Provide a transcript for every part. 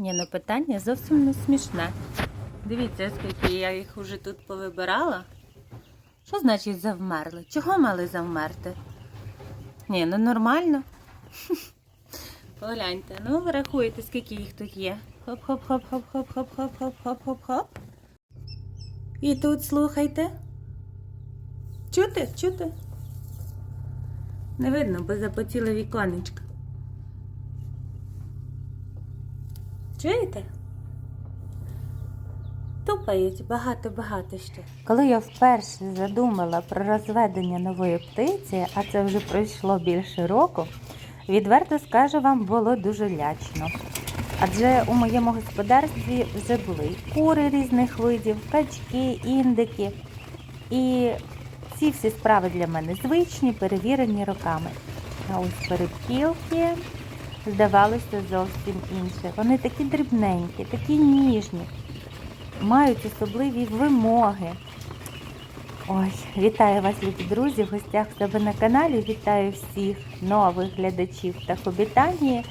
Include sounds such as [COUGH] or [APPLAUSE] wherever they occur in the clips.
Ні, ну питання зовсім не смішне. Дивіться, скільки я їх уже тут повибирала. Що значить завмерли? Чого мали завмерти? Ні, ну нормально. [LAUGHS] Погляньте, ну ви рахуєте, скільки їх тут є. Хоп-хоп-хоп-хоп-хоп-хоп-хоп-хоп-хоп. І тут слухайте. Чути, чути? Не видно, бо запотіла віконечко. Чуєте? Тупають багато-багато ще. Коли я вперше задумала про розведення нової птиці, а це вже пройшло більше року, відверто скажу вам, було дуже лячно. Адже у моєму господарстві вже були кури різних видів, качки, індики. І ці всі справи для мене звичні, перевірені роками. А ось перепілки здавалося зовсім інше. Вони такі дрібненькі, такі ніжні, мають особливі вимоги. Ой, вітаю вас, любі друзі, в гостях в себе на каналі. Вітаю всіх нових глядачів та хобітанії.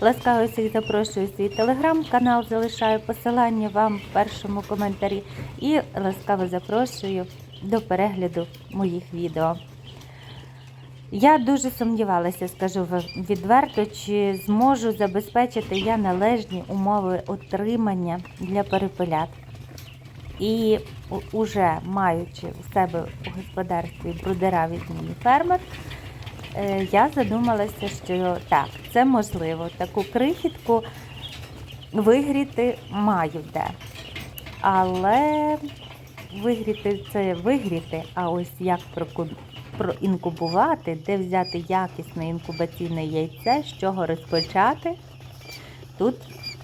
Ласкаво всіх запрошую в свій телеграм-канал, залишаю посилання вам в першому коментарі і ласкаво запрошую до перегляду моїх відео. Я дуже сумнівалася, скажу відверто, чи зможу забезпечити я належні умови утримання для перепелят. І уже маючи у себе у господарстві брудера від мій фермер, е, я задумалася, що так, це можливо. Таку крихітку вигріти маю де. Але вигріти це вигріти, а ось як проінкубувати, де взяти якісне інкубаційне яйце, з чого розпочати. Тут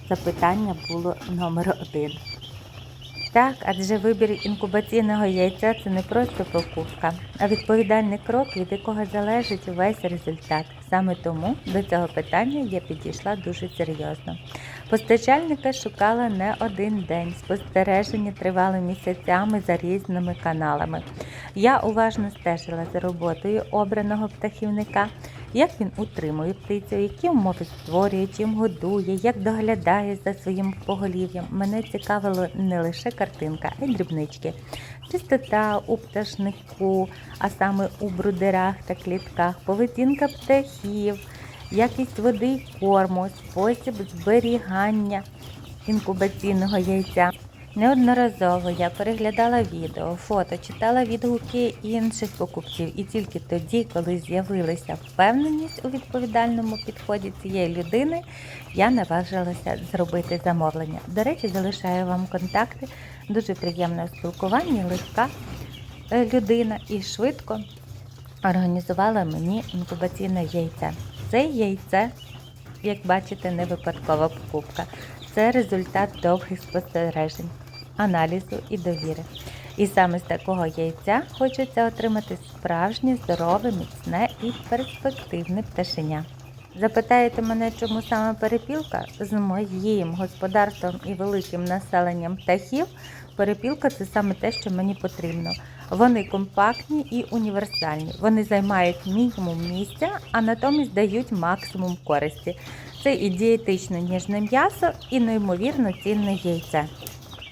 запитання було номер один. Так, адже вибір інкубаційного яйця це не просто покупка, а відповідальний крок, від якого залежить весь результат. Саме тому до цього питання я підійшла дуже серйозно. Постачальника шукала не один день, спостереження тривали місяцями за різними каналами. Я уважно стежила за роботою обраного птахівника, як він утримує птицю, які умови створює, чим годує, як доглядає за своїм поголів'ям. Мене цікавило не лише картинка, а й дрібнички. Чистота у пташнику, а саме у брудерах та клітках, поведінка птахів, якість води й корму, спосіб зберігання інкубаційного яйця. Неодноразово я переглядала відео, фото, читала відгуки інших покупців, і тільки тоді, коли з'явилася впевненість у відповідальному підході цієї людини, я наважилася зробити замовлення. До речі, залишаю вам контакти. Дуже приємне спілкування, легка е, людина і швидко організувала мені інкубаційне яйце. Це яйце, як бачите, не випадкова покупка. Це результат довгих спостережень, аналізу і довіри. І саме з такого яйця хочеться отримати справжнє, здорове, міцне і перспективне пташеня. Запитаєте мене, чому саме перепілка? З моїм господарством і великим населенням птахів перепілка це саме те, що мені потрібно. Вони компактні і універсальні. Вони займають мінімум місця, а натомість дають максимум користі. Це і дієтично ніжне м'ясо, і неймовірно цінне яйце.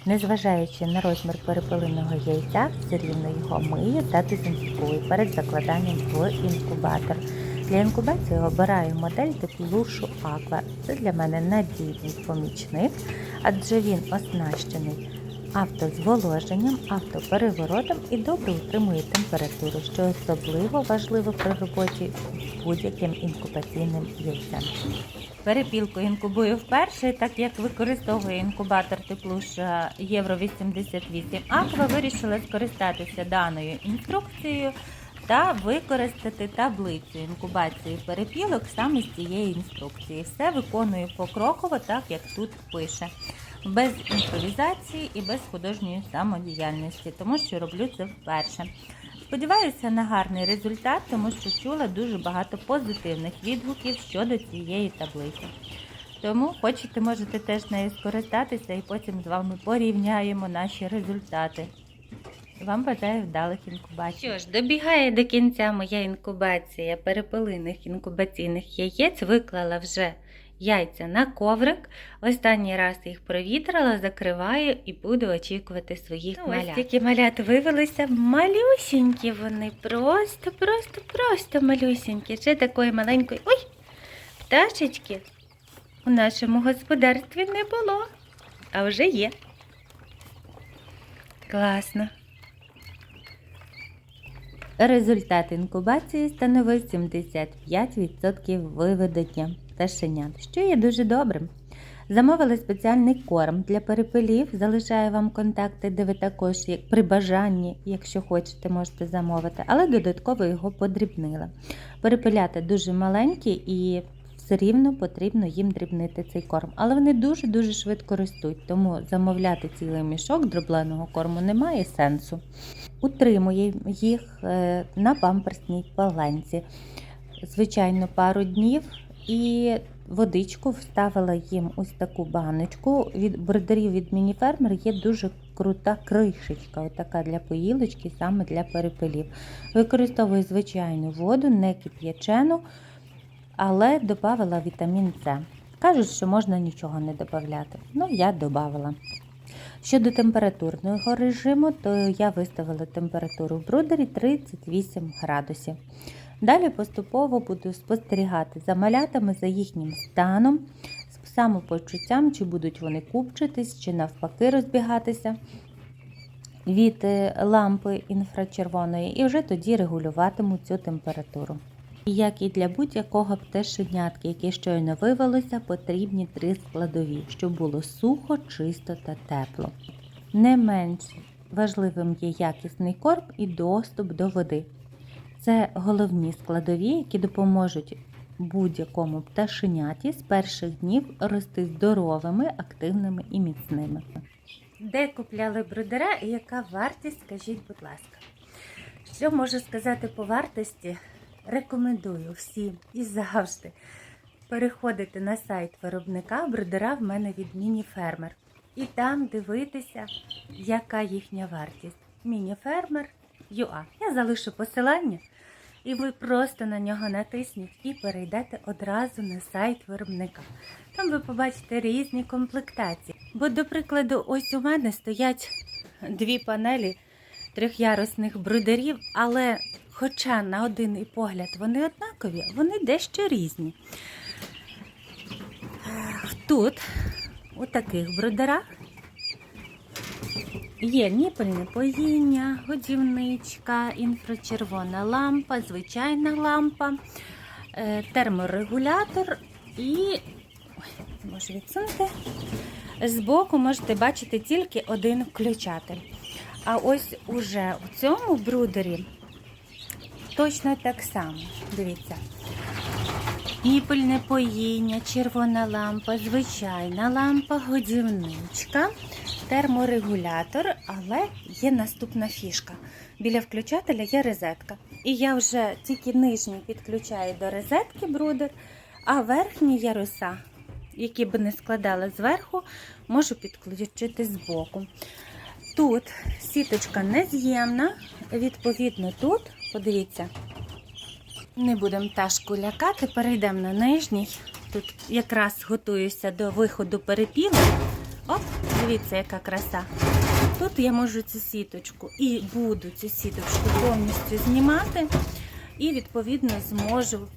Незважаючи на розмір перепелиного яйця, все рівно його мию та дезінфікую перед закладанням в інкубатор. Для інкубації обираю модель теплушу Aqua. Це для мене надійний помічник, адже він оснащений автозволоженням, автопереворотом і добре утримує температуру, що особливо важливо при роботі з будь-яким інкубаційним яйцем. Перепілку інкубую вперше, так як використовує інкубатор теплуша Євро 88 Аква, вирішила скористатися даною інструкцією та використати таблицю інкубації перепілок саме з цієї інструкції. Все виконую покроково, так як тут пише. Без імпровізації і без художньої самодіяльності, тому що роблю це вперше. Сподіваюся на гарний результат, тому що чула дуже багато позитивних відгуків щодо цієї таблиці. Тому хочете, можете теж нею скористатися і потім з вами порівняємо наші результати. Вам бажаю вдалих інкубацій. Що ж, добігає до кінця моя інкубація перепелиних інкубаційних яєць. Виклала вже яйця на коврик. Останній раз їх провітрила, закриваю і буду очікувати своїх Ну, ось малят. Такі малят вивелися малюсінькі вони, просто, просто, просто малюсінькі. Ще такої маленької. Ой! Пташечки у нашому господарстві не було, а вже є. Класно. Результат інкубації становив 75% виведення пташенят, що є дуже добрим. Замовили спеціальний корм для перепелів. Залишаю вам контакти, де ви також при бажанні, якщо хочете, можете замовити, але додатково його подрібнила. Перепелята дуже маленькі і все рівно потрібно їм дрібнити цей корм. Але вони дуже-дуже швидко ростуть, тому замовляти цілий мішок дробленого корму немає сенсу. Утримує їх е, на памперсній паленці. Звичайно, пару днів і водичку вставила їм ось таку баночку. Від бродерів від мініфермер є дуже крута кришечка, отака для поїлочки, саме для перепелів. Використовую звичайну воду, не кип'ячену, але додавала вітамін С. Кажуть, що можна нічого не додати. Ну, я додавала. Щодо температурного режиму, то я виставила температуру в брудері 38 градусів. Далі поступово буду спостерігати за малятами, за їхнім станом, з самопочуттям, чи будуть вони купчитись, чи навпаки розбігатися від е, лампи інфрачервоної, і вже тоді регулюватиму цю температуру. І як і для будь-якого пташенятки, яке щойно вивелося, потрібні три складові, щоб було сухо, чисто та тепло. Не менш важливим є якісний корм і доступ до води. Це головні складові, які допоможуть будь-якому пташеняті з перших днів рости здоровими, активними і міцними. Де купляли брудера і яка вартість, скажіть, будь ласка. Що можу сказати по вартості? Рекомендую всім і завжди переходити на сайт виробника брудера в мене від Мініфермер. І там дивитися, яка їхня вартість. Мініфермер UA. Я залишу посилання, і ви просто на нього натисніть і перейдете одразу на сайт виробника. Там ви побачите різні комплектації. Бо, до прикладу, ось у мене стоять дві панелі трьохярусних брудерів, але хоча на один і погляд вони однакові, вони дещо різні. Тут, у таких брудерах, Є ніпельне годівничка, інфрачервона лампа, звичайна лампа, е, терморегулятор і ой, можу відсунути. Збоку можете бачити тільки один включатель. А ось уже у цьому брудері точно так само. Дивіться. Ніпельне поїння, червона лампа, звичайна лампа, годівничка, терморегулятор, але є наступна фішка. Біля включателя є розетка. І я вже тільки нижній підключаю до розетки брудер, а верхні яруса, які б не складала зверху, можу підключити збоку. Тут сіточка нез'ємна, відповідно, тут, подивіться, не будемо пташку лякати, перейдемо на нижній. Тут якраз готуюся до виходу перепілу. Оп, дивіться, яка краса. Тут я можу цю сіточку і буду цю сіточку повністю знімати, і, відповідно, зможу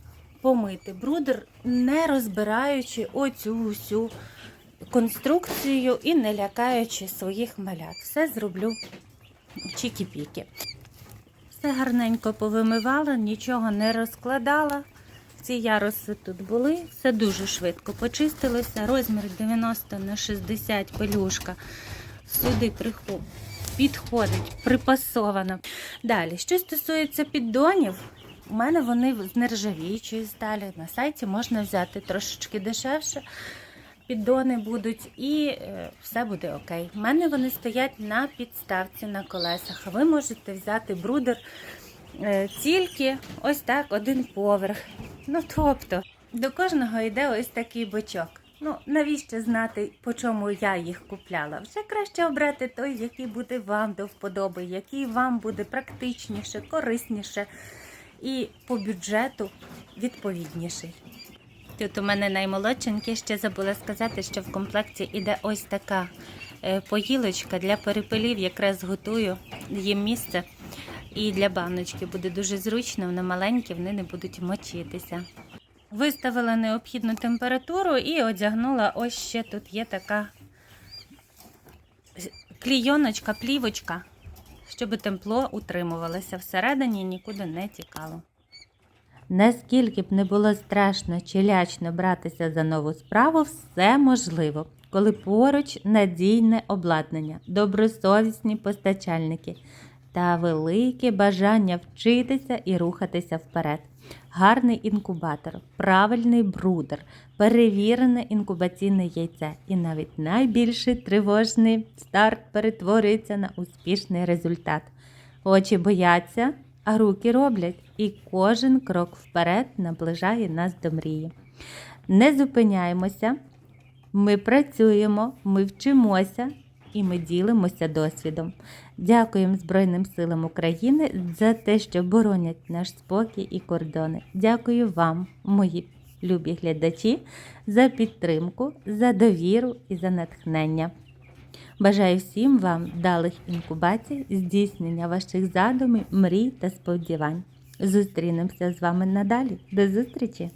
помити брудер, не розбираючи оцю усю конструкцію і не лякаючи своїх малят. Все зроблю чікі-піки. Все гарненько повимивала, нічого не розкладала. Ці яруси тут були, все дуже швидко почистилося. Розмір 90 на 60 пелюшка. Сюди прихоп... підходить, припасовано. Далі, що стосується піддонів, у мене вони з нержавіючої сталі. На сайті можна взяти трошечки дешевше. Піддони будуть і е, все буде окей. У мене вони стоять на підставці на колесах. Ви можете взяти брудер е, тільки ось так, один поверх. Ну тобто, до кожного йде ось такий бочок. Ну, навіщо знати, по чому я їх купляла? Вже краще обрати той, який буде вам до вподоби, який вам буде практичніше, корисніше і по бюджету відповідніший. Тут у мене наймолодшенький, ще забула сказати, що в комплекті іде ось така е, поїлочка для перепелів, якраз готую їм місце. І для баночки буде дуже зручно, вони маленькі, вони не будуть мочитися. Виставила необхідну температуру і одягнула ось ще тут є така клійоночка, плівочка, щоб тепло утримувалося всередині нікуди не тікало. Наскільки б не було страшно чи лячно братися за нову справу, все можливо, коли поруч надійне обладнання, добросовісні постачальники та велике бажання вчитися і рухатися вперед. Гарний інкубатор, правильний брудер, перевірене інкубаційне яйце і навіть найбільший тривожний старт перетворюється на успішний результат. Очі бояться, а руки роблять, і кожен крок вперед наближає нас до мрії. Не зупиняємося, ми працюємо, ми вчимося і ми ділимося досвідом. Дякуємо Збройним силам України за те, що боронять наш спокій і кордони. Дякую вам, мої любі глядачі, за підтримку, за довіру і за натхнення. Бажаю всім вам вдалих інкубацій, здійснення ваших задумів, мрій та сподівань. Зустрінемося з вами надалі. До зустрічі!